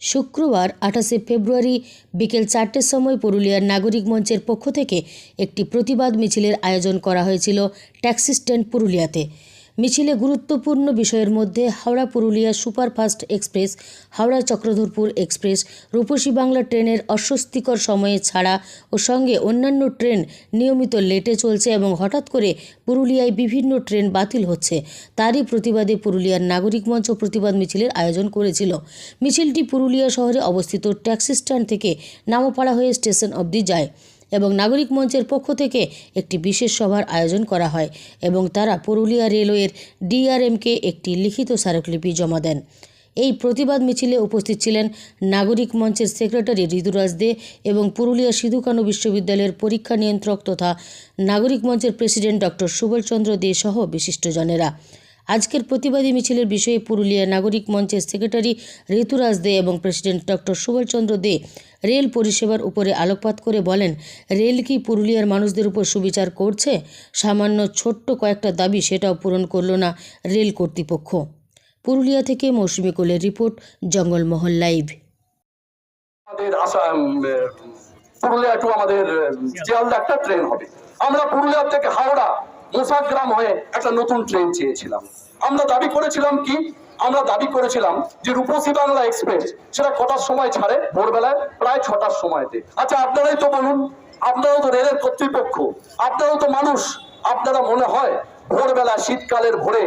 শুক্রবার, আঠাশে ফেব্রুয়ারি বিকেল চারটের সময় পুরুলিয়ার নাগরিক মঞ্চের পক্ষ থেকে একটি প্রতিবাদ মিছিলের আয়োজন করা হয়েছিল ট্যাক্সি স্ট্যান্ড পুরুলিয়াতে। মিছিলে গুরুত্বপূর্ণ বিষয়ের মধ্যে Howrah Purulia superfast express, Howrah Chakradharpur express, Rupashi Bangla ট্রেনের অস্বস্তিকর সময়ে ছাড়া ও সঙ্গে অন্যান্য ট্রেন নিয়মিত লেটে চলছে এবং হঠাৎ করে পুরুলিয়ায় বিভিন্ন ট্রেন বাতিল হচ্ছে। তারই প্রতিবাদে পুরুলিয়ার নাগরিক মঞ্চ প্রতিবাদ মিছিলের আয়োজন করেছিল। মিছিলটি পুরুলিয়া শহরে অবস্থিত ট্যাক্সি স্ট্যান্ড থেকে নামপাড়া হয়ে স্টেশন অবধি যায়। এবং নাগরিক মঞ্চের পক্ষ থেকে একটি বিশেষ সভার আয়োজন করা হয় এবং তারা পুরুলিয়া রেলওয়ের ডিআরএমকে একটি লিখিত স্মারকলিপি জমা দেন। এই প্রতিবাদ মিছিলে উপস্থিত ছিলেন নাগরিক মঞ্চের সেক্রেটারি ঋতুরাজ দে এবং পুরুলিয়া সিধু কানু বিশ্ববিদ্যালয়ের পরীক্ষা নিয়ন্ত্রক তথা নাগরিক মঞ্চের প্রেসিডেন্ট ডক্টর সুবলচন্দ্র দে সহ বিশিষ্টজনেরা। আজকের প্রতিবাদী মিছিলের বিষয়ে পুরুলিয়া নাগরিক মঞ্চের সেক্রেটারি ঋতুরাজ দে এবং president doctor Subhashchandra De rail পরিষেবার উপরে আলোকপাত করে বলেন, রেল কি পুরুলিয়ার মানুষদের উপর সুবিচার করছে? সামান্য ছোট্ট কয়েকটা দাবি সেটাও পূরণ করল না রেল কর্তৃপক্ষ। পুরুলিয়া থেকে মৌসুমী কোলের report, Jangalmahal live. Purulia to আমাদের শিয়ালদা একটা ট্রেন হবে। আমরা পুরুলিয়া থেকে হাওড়া মোসাগ্রাম হয়ে একটা নতুন ট্রেন চেয়েছিলাম। আমরা দাবি করেছিলাম কি? আমরা দাবি করেছিলাম যে রূপসী বাংলা এক্সপ্রেস সেটা কটার সময় ছাড়ে, ভোরবেলায় প্রায় ছটার সময়তে। আচ্ছা আপনারাই তো বলুন, আপনারাও তো রেলের কর্তৃপক্ষ, আপনারাও তো মানুষ, আপনারা মনে হয় ভোরবেলা, শীতকালের ভোরে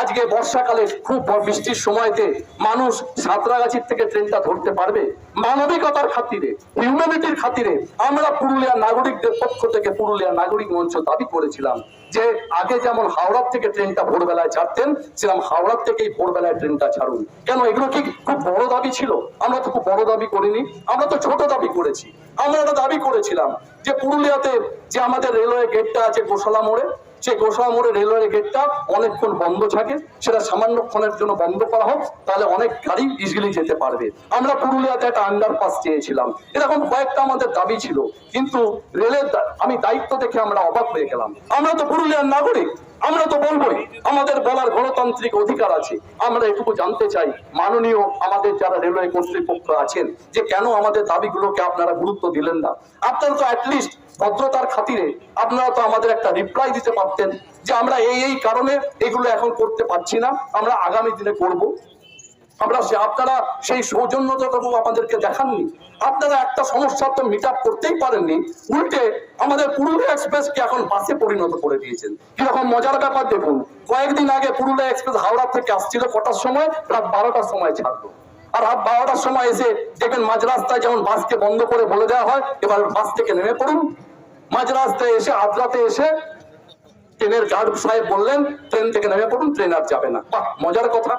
আজকে বর্ষাকালে খুব বৃষ্টির সময়তে মানুষ সাঁতরাগাছির থেকে ট্রেনটা ধরতে পারবে? মানবিকতার খাতিরে হিউম্যানিটির খাতিরে আমরা পুরুলিয়া নাগরিকদের পক্ষ থেকে পুরুলিয়া নাগরিক মঞ্চ দাবি করেছিলাম যে আগে যেমন হাওড়ার থেকে ট্রেনটা ভোরবেলায় ছাড়তেন, সেরকম হাওড়ার থেকেই ভোরবেলায় ট্রেনটা ছাড়ুন। কেন এগুলো কি খুব বড় দাবি ছিল? আমরা তো খুব বড় দাবি করিনি, আমরা তো ছোট দাবি করেছি। আমরা একটা দাবি করেছিলাম যে পুরুলিয়াতে যে আমাদের রেলওয়ে গেটটা আছে গোশালা মোড়ে সেই গোসাবা মোড়ে রেলওয়ে গেটটা অনেকক্ষণ বন্ধ থাকে, সেটা সামান্যক্ষণের জন্য বন্ধ করা হোক, তাহলে অনেক গাড়ি ইজিলি যেতে পারবে। আমরা পুরুলিয়াতে একটা আন্ডারপাস চেয়েছিলাম। এরকম কয়েকটা আমাদের দাবি ছিল, কিন্তু রেলের আমি দায়িত্ব দেখে আমরা অবাক হয়ে গেলাম। আমরা তো পুরুলিয়ার নাগরিক আমরা তো বলবোই, আমাদের বলার গণতান্ত্রিক অধিকার আছে। আমরা এটুকু জানতে চাই, মাননীয় আমাদের যারা রেলওয়ে কর্তৃপক্ষ আছেন, যে কেন আমাদের দাবিগুলোকে আপনারা গুরুত্ব দিলেন না? আপনারা তো অ্যাটলিস্ট ভদ্রতার খাতিরে আপনারা তো আমাদের একটা রিপ্লাই দিতে পারতেন যে আমরা এই এই কারণে এগুলো এখন করতে পারছি না, আমরা আগামী দিনে করব। আমরা সে আপনারা সেই সৌজন্যতাটুকু আমাদেরকে দেখাননি। আপনারা একটা সমস্যা তো মিট আপ করতেই পারেননি। উল্টে আমাদের পুরুলিয়া এক্সপ্রেসকে এখন বাসে পরিণত করে দিয়েছেন। কীরকম মজার ব্যাপার দেখুন, কয়েকদিন আগে পুরুলিয়া এক্সপ্রেস হাওড়া থেকে আসছিল কটার সময়? রাত বারোটার সময় ছাড়লো। আর রাত বারোটার সময় এসে দেখবেন মাঝ রাস্তায় যেমন বাসকে বন্ধ করে বলে দেওয়া হয়, এবার বাস থেকে নেমে পড়ুন। মাঝ রাস্তায় এসে আদ্রাতে এসে ট্রেনের গার্ড সাহেব বললেন, ট্রেন থেকে নেমে পড়ুন, ট্রেন আর যাবে না। বাহ, মজার কথা।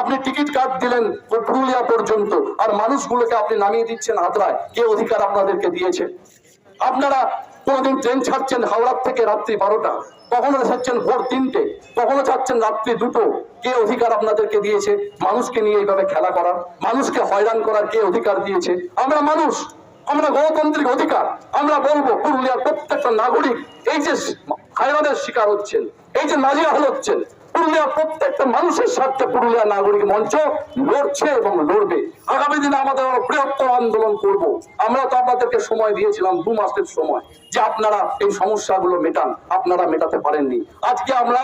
আপনি টিকিট কার্ড দিলেন পুরুলিয়া পর্যন্ত, আর মানুষগুলোকে আপনি নামিয়ে দিচ্ছেন আদ্রায় কে অধিকার আপনাদেরকে দিয়েছে। আপনারা কোনোদিন ট্রেন ছাড়ছেন হাওড়ার থেকে রাত্রি বারোটা, কখনো ছাড়ছেন ভোর তিনটে, কখনো ছাড়ছেন রাত্রি দুটো। কে অধিকার আপনাদেরকে দিয়েছে। মানুষকে নিয়ে এইভাবে খেলা করার, মানুষকে হয়রান করার কে অধিকার দিয়েছে? আমরা মানুষ, আমরা গণতান্ত্রিক অধিকার। আমরা বলব, পুরুলিয়ার প্রত্যেকটা নাগরিক, এই যে হায়রানের শিকার হচ্ছেন, এই যে নাজিরাল হচ্ছেন পুরুলিয়ার প্রত্যেকটা মানুষের স্বার্থে পুরুলিয়া নাগরিক মঞ্চ লড়ছে এবং লড়বে। আগামী দিনে আমাদের বৃহত্তর আন্দোলন করব। আমরা তো আপনাদেরকে সময় দিয়েছিলাম, দু মাসের সময়, যে আপনারা এই সমস্যাগুলো মেটান। আপনারা মেটাতে পারেননি। আজকে আমরা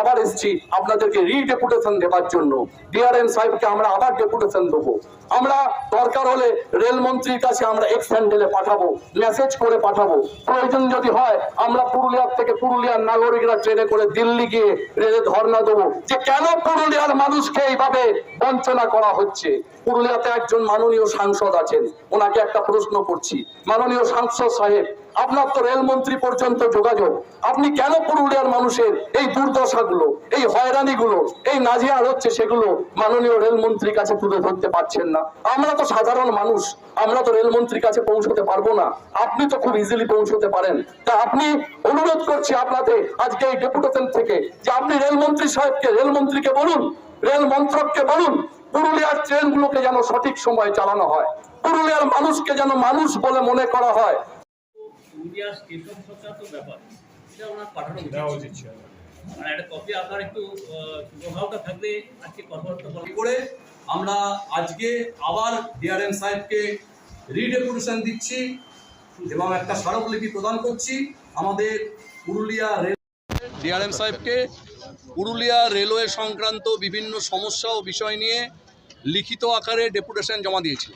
আবার এসেছি আপনাদেরকে রিডেপুটেশন দেওয়ার জন্য। ডিআরএম সাহেবকে আমরা আবার ডেপুটেশন দেবো। আমরা দরকার হলে রেলমন্ত্রীর কাছে আমরা এক্স হ্যান্ডেলে পাঠাবো মেসেজ করে পাঠাবো। প্রয়োজন যদি হয়, আমরা পুরুলিয়ার থেকে পুরুলিয়ার নাগরিকরা ট্রেনে করে দিল্লি গিয়ে রেলে ধর্ণা দেবো। যে কেন পুরুলিয়ার মানুষকে এইভাবে বঞ্চনা করা হচ্ছে। পুরুলিয়াতে একজন মাননীয় সাংসদ আছেন। ওনাকে একটা প্রশ্ন করছি। মাননীয় সাংসদ সাহেব, আপনার তো রেলমন্ত্রী পর্যন্ত যোগাযোগ। আপনি কেন পুরুলিয়ার মানুষের এই দুর্দশাগুলো, এই হয়রানিগুলো, এই নাজিয়ার হচ্ছে সেগুলো মাননীয় রেলমন্ত্রীর কাছে তুলে ধরতে পারছেন না? আমরা তো সাধারণ মানুষ। আমরা তো রেলমন্ত্রীর কাছে পৌঁছতে পারব না। আপনি তো খুব ইজিলি পৌঁছতে পারেন। তা আপনি অনুরোধ করছি আপনাদের আজকে এই ডেপুটেশন থেকে যে আপনি রেলমন্ত্রী সাহেবকে, রেলমন্ত্রীকে বলুন রেল মন্ত্রককে বলুন পুরুলিয়ার ট্রেনগুলোকে যেন সঠিক সময়ে চালানো হয়। পুরুলিয়ার মানুষকে যেন মানুষ বলে মনে করা হয়। আমরা আজকে আবার ডিআরএম সাহেবকে রিডেপুটেশন দিচ্ছি এবং একটা স্মারকলিপি প্রদান করছি। আমাদের পুরুলিয়া রেল ডিআরএম সাহেবকে পুরুলিয়া রেলওয়ে সংক্রান্ত বিভিন্ন সমস্যা ও বিষয় নিয়ে লিখিত আকারে ডেপুটেশন জমা দিয়েছি